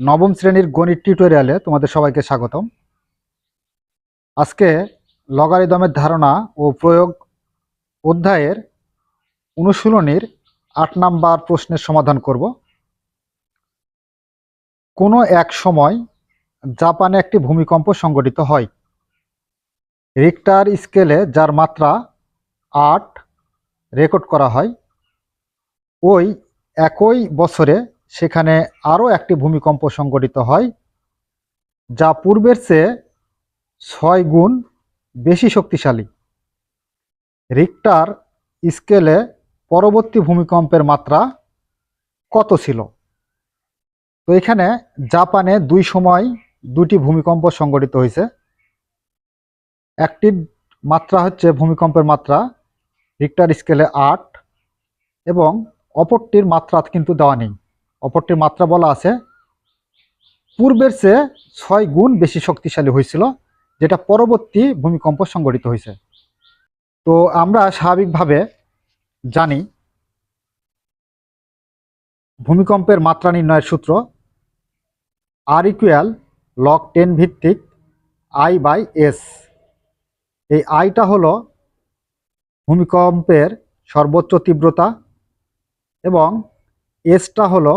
নবম শ্রেণির গণিত টিউটোরিয়ালে তোমাদের সবাইকে স্বাগতম। আজকে লগারিদমের ধারণা ও প্রয়োগ অধ্যায়ের অনুশীলনীর আট নাম্বার প্রশ্নের সমাধান করব। কোনো এক সময় জাপানে একটি ভূমিকম্প সংগঠিত হয়। রিক্টার স্কেলে যার মাত্রা আট রেকর্ড করা হয়। ওই একই বছরে সেখানে আরও একটি ভূমিকম্প সংঘটিত হয়, যা পূর্বের চেয়ে ছয় গুণ বেশি শক্তিশালী। রিক্টার স্কেলে পরবর্তী ভূমিকম্পের মাত্রা কত ছিল? তো এখানে জাপানে দুই সময় দুটি ভূমিকম্প সংঘটিত হয়েছে। একটির মাত্রা হচ্ছে ভূমিকম্পের মাত্রা রিক্টার স্কেলে আট, এবং অপরটির মাত্রা কিন্তু দেওয়া নেই। অপরটির মাত্রা বলা আছে। পূর্বের চেয়ে ছয় গুণ বেশি শক্তিশালী হয়েছিল, যেটা পরবর্তী ভূমিকম্প সংঘটিত হয়েছে। তো আমরা স্বাভাবিকভাবে জানি, ভূমিকম্পের মাত্রা নির্ণয়ের সূত্র আর ইকুয়াল লক টেন ভিত্তিক আই বাই এস এই আইটা হলো ভূমিকম্পের সর্বোচ্চ তীব্রতা এবং এসটা হলো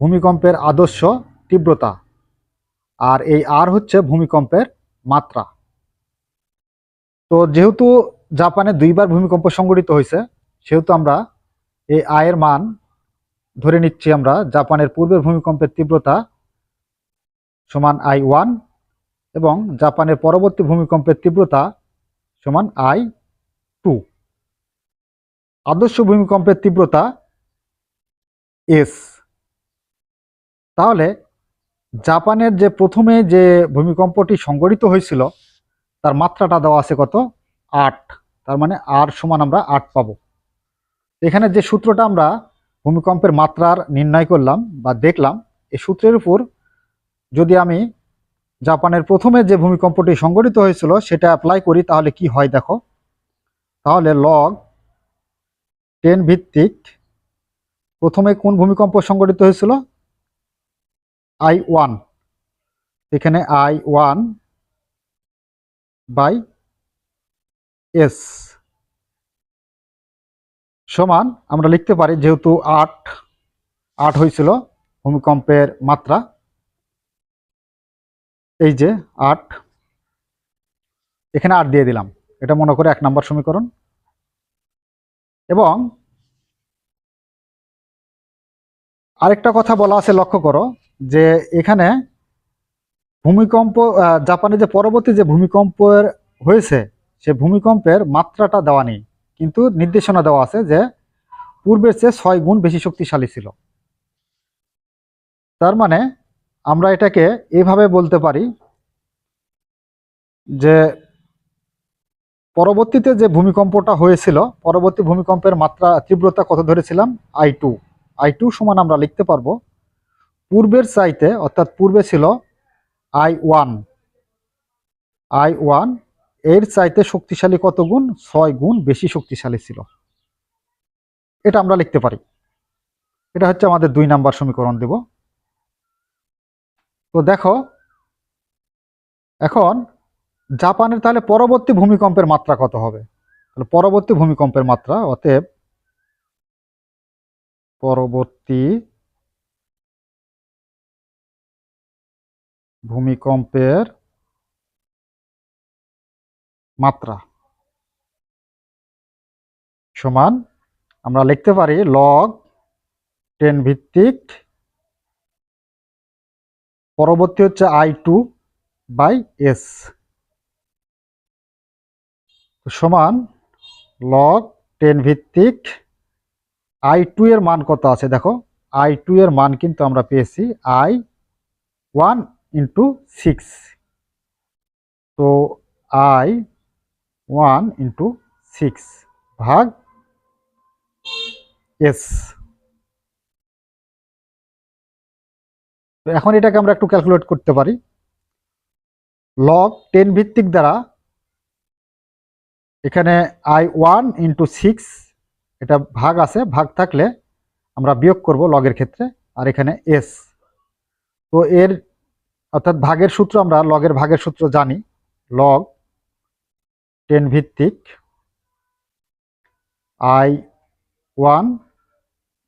ভূমিকম্পের আদর্শ তীব্রতা। আর এই আর হচ্ছে ভূমিকম্পের মাত্রা। তো যেহেতু জাপানে দুইবার ভূমিকম্প সংঘটিত হয়েছে, সেহেতু আমরা এই আয়ের মান ধরে নিচ্ছি আমরা জাপানের পূর্বের ভূমিকম্পের তীব্রতা সমান আই ওয়ান এবং জাপানের পরবর্তী ভূমিকম্পের তীব্রতা সমান আই টু। আদর্শ ভূমিকম্পের তীব্রতা এস। তাহলে জাপানের যে প্রথমে যে ভূমিকম্পটি সংগঠিত হয়েছিল, তার মাত্রাটা দেওয়া আছে কত? আট। তার মানে আর সমান আমরা আট পাবো। এখানে যে সূত্রটা আমরা ভূমিকম্পের মাত্রার নির্ণয় করলাম বা দেখলাম এই সূত্রের উপর যদি আমি জাপানের প্রথমে যে ভূমিকম্পটি সংগঠিত হয়েছিল সেটা অ্যাপ্লাই করি, তাহলে কি হয় দেখো? তাহলে লগ টেন ভিত্তিক প্রথমে কোন ভূমিকম্প সংঘটিত হয়েছিল? আই ওয়ান এখানে আই ওয়ান বাই এস সমান, আমরা লিখতে পারি যেহেতু আট আট হয়েছিল, ভূমিকম্পের মাত্রা। এই যে আট, এখানে আট দিয়ে দিলাম। এটা মনে করে এক নম্বর সমীকরণ। এবং আরেকটা কথা বলা আছে, লক্ষ্য করো যে এখানে ভূমিকম্প জাপানে যে পরবর্তী যে ভূমিকম্পের হয়েছে, সে ভূমিকম্পের মাত্রাটা দেওয়া নেই। কিন্তু নির্দেশনা দেওয়া আছে যে পূর্বের চেয়ে ছয় গুণ বেশি শক্তিশালী ছিল। তার মানে আমরা এটাকে এভাবে বলতে পারি যে পরবর্তীতে যে ভূমিকম্পটা হয়েছিল, পরবর্তী ভূমিকম্পের মাত্রা, তীব্রতা কত ধরেছিলাম? আই টু আই টু সমান আমরা লিখতে পারব পূর্বের চাইতে, অর্থাৎ পূর্বে ছিল আই ওয়ান। আই ওয়ান, এর চাইতে শক্তিশালী কত গুণ? ছয় গুণ বেশি শক্তিশালী ছিল। এটা আমরা লিখতে পারি। এটা হচ্ছে আমাদের দুই নাম্বার সমীকরণ দেব। তো দেখো, এখন জাপানের তাহলে পরবর্তী ভূমিকম্পের মাত্রা কত হবে? তাহলে পরবর্তী ভূমিকম্পের মাত্রা, অতএব পরবর্তী ভূমিকম্পের মাত্রা সমান, আমরা লিখতে পারি লগ টেন ভিত্তিক, পরবর্তী হচ্ছে আই টু বাই এস সমান লগ টেন ভিত্তিক আই টু এর মান কত আছে? দেখো আই টু এর মান কিন্তু আমরা পেয়েছি আই ওয়ান ইন্টু সিক্স তো আই ওয়ান ইন্টু সিক্স ভাগ এস তো এখন এটাকে আমরা একটু ক্যালকুলেট করতে পারি। লগ টেন ভিত্তিক দ্বারা এখানে আই ওয়ান ইন্টু সিক্স এটা ভাগ আছে, ভাগ থাকলে আমরা বিয়োগ করব লগের ক্ষেত্রে, আর এখানে এস তো এর অর্থাৎ ভাগের সূত্র আমরা লগের ভাগের সূত্র জানি। লগ টেন ভিত্তিক আই ওয়ান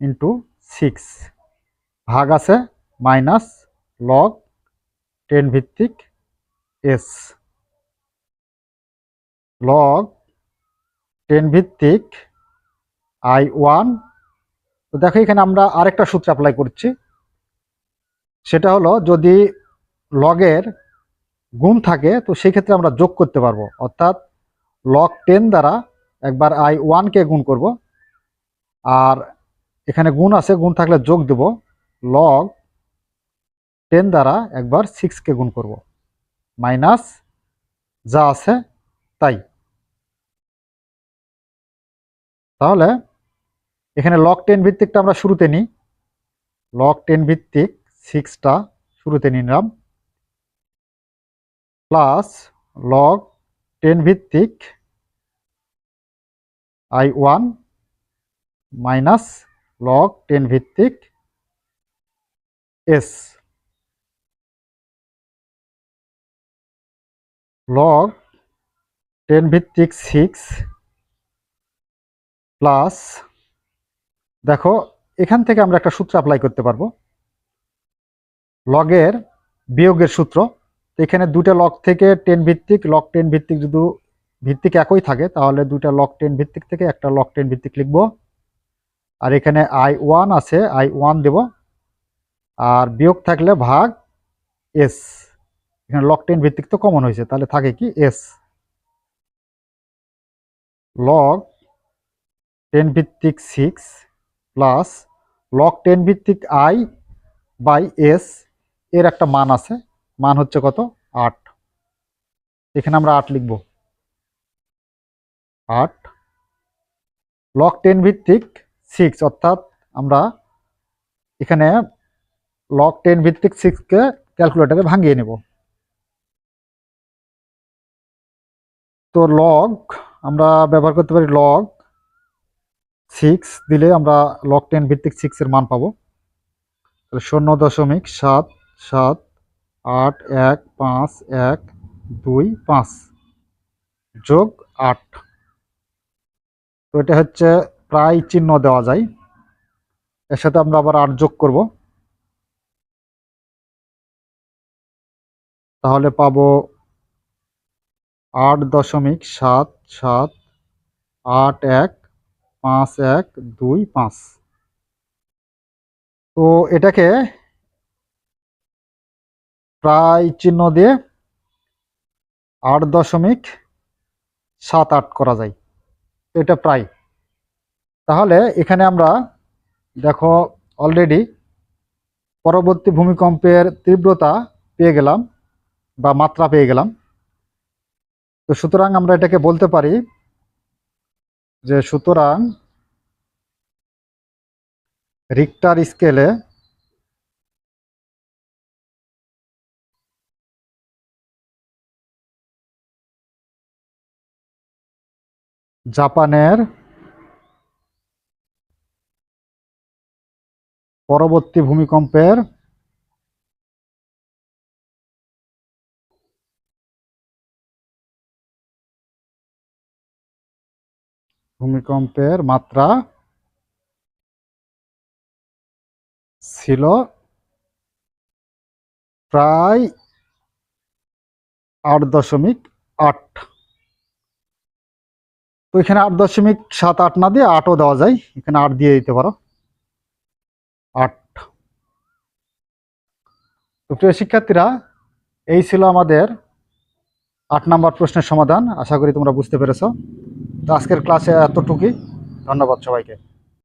ইন্টু সিক্স। ভাগ আছে মাইনাস লগ টেন ভিত্তিক এস। লগ টেন ভিত্তিক আই ওয়ান। তো দেখো এখানে আমরা আরেকটা সূত্র অ্যাপ্লাই করছি। সেটা হলো যদি লগের গুণ থাকে, তো সেই ক্ষেত্রে আমরা যোগ করতে পারব। অর্থাৎ লগ টেন দ্বারা একবার আই ওয়ানকে গুণ করব। আর এখানে গুণ আছে, গুণ থাকলে যোগ দেব। লগ টেন দ্বারা একবার সিক্সকে গুণ করব। মাইনাস যা আছে তাই। তাহলে এখানে লক টেন ভিত্তিকটা আমরা শুরুতে নিই। লক টেন ভিত্তিক সিক্সটা শুরুতে নিলাম। প্লাস লগ টেন ভিত্তিক I one minus log ten ভিত্তিক এস লগ টেন ভিত্তিক সিক্স প্লাস দেখো, এখান থেকে আমরা একটা সূত্র অ্যাপ্লাই করতে পারব। লগের বিয়োগের সূত্র এখানে দুটা লক থেকে টেন ভিত্তিক লক টেন ভিত্তিক যদি ভিত্তিক একই থাকে, তাহলে দুটা লক টেন ভিত্তিক থেকে একটা লক টেন ভিত্তিক লিখব। আর এখানে আই ওয়ান আছে আই ওয়ান দেব। আর বিয়োগ থাকলে ভাগ এস এখানে লক টেন ভিত্তিক তো কমন হয়েছে, তাহলে থাকে কি এস লগ টেন ভিত্তিক সিক্স প্লাস লক টেন ভিত্তিক আই বাই এস এর একটা মান আছে। মান হচ্ছে কত? আট। এখানে আমরা আট লিখব। আট। লগ টেন ভিত্তিক সিক্স অর্থাৎ আমরা এখানে লগ টেন ভিত্তিক সিক্সকে ক্যালকুলেটারে ভাঙিয়ে নেব। তো লগ আমরা ব্যবহার করতে পারি লগ সিক্স দিলে আমরা লগ টেন ভিত্তিক সিক্সের মান পাবো। শূন্য দশমিক সাত সাত আট এক পাঁচ এক দুই পাঁচ যোগ আট। তো এটা হচ্ছে প্রায় চিহ্ন দেওয়া যায়। এর সাথে আমরা আবার আট যোগ করব। তাহলে পাবো আট দশমিক সাত সাত আট এক পাঁচ এক দুই পাঁচ। তো এটাকে প্রায় চিহ্ন দিয়ে আট দশমিক সাত আট করা যায়। এটা প্রায়। তাহলে এখানে আমরা দেখো অলরেডি পরবর্তী ভূমিকম্পের তীব্রতা পেয়ে গেলাম বা মাত্রা পেয়ে গেলাম। তো সুতরাং আমরা এটাকে বলতে পারি যে সুতরাং রিক্টার স্কেলে জাপানের পরবর্তী ভূমিকম্পের ভূমিকম্পের মাত্রা ছিল প্রায় আট দশমিক আট। তো এখানে আট দশমিক সাত আট না দিয়ে আটও দেওয়া যায়। এখানে আট দিয়ে দিতে পারো। আট। তো প্রিয় শিক্ষার্থীরা, এই ছিল আমাদের আট নাম্বার প্রশ্নের সমাধান। আশা করি তোমরা বুঝতে পেরেছ। তো আজকের ক্লাসে এতটুকুই। ধন্যবাদ সবাইকে।